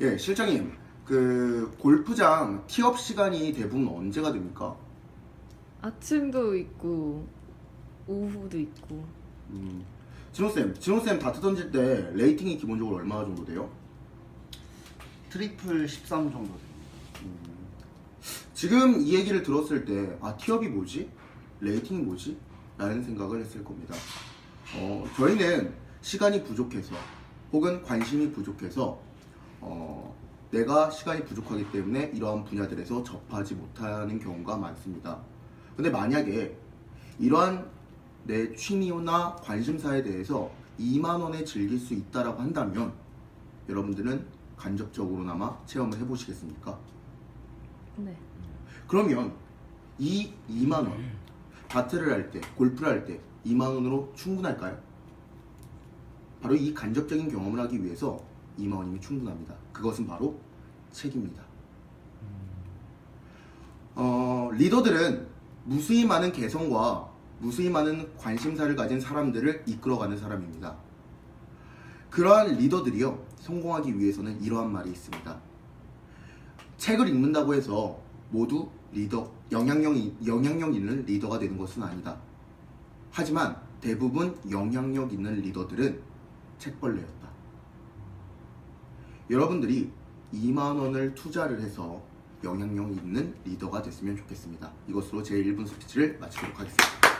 예, 실장님. 그 골프장 티업 시간이 대부분 언제가 됩니까? 아침도 있고 오후도 있고 음. 진호쌤, 진호쌤 다트 던질 때 레이팅이 기본적으로 얼마 정도 돼요? 트리플 13 정도 됩니다. 지금 이 얘기를 들었을 때, 아, 티업이 뭐지? 레이팅이 뭐지? 라는 생각을 했을 겁니다. 어, 저희는 시간이 부족해서, 혹은 관심이 부족해서, 어, 내가 시간이 부족하기 때문에 이러한 분야들에서 접하지 못하는 경우가 많습니다. 근데 만약에 이러한 내 취미나 관심사에 대해서 2만 원에 즐길 수 있다라고 한다면, 여러분들은 간접적으로나마 체험을 해보시겠습니까? 네 그러면 이 2만 원 다트를 할 때, 골프를 할 때 2만 원으로 충분할까요? 바로 이 간접적인 경험을 하기 위해서 2만 원이면 충분합니다. 그것은 바로 책입니다. 어, 리더들은 무수히 많은 개성과 무수히 많은 관심사를 가진 사람들을 이끌어가는 사람입니다. 그러한 리더들이요, 성공하기 위해서는 이러한 말이 있습니다. 책을 읽는다고 해서 모두 리더, 영향력, 영향력 있는 리더가 되는 것은 아니다. 하지만 대부분 영향력 있는 리더들은 책벌레였다. 여러분들이 2만 원을 투자를 해서 영향력 있는 리더가 됐으면 좋겠습니다. 이것으로 제 1분 스피치를 마치도록 하겠습니다.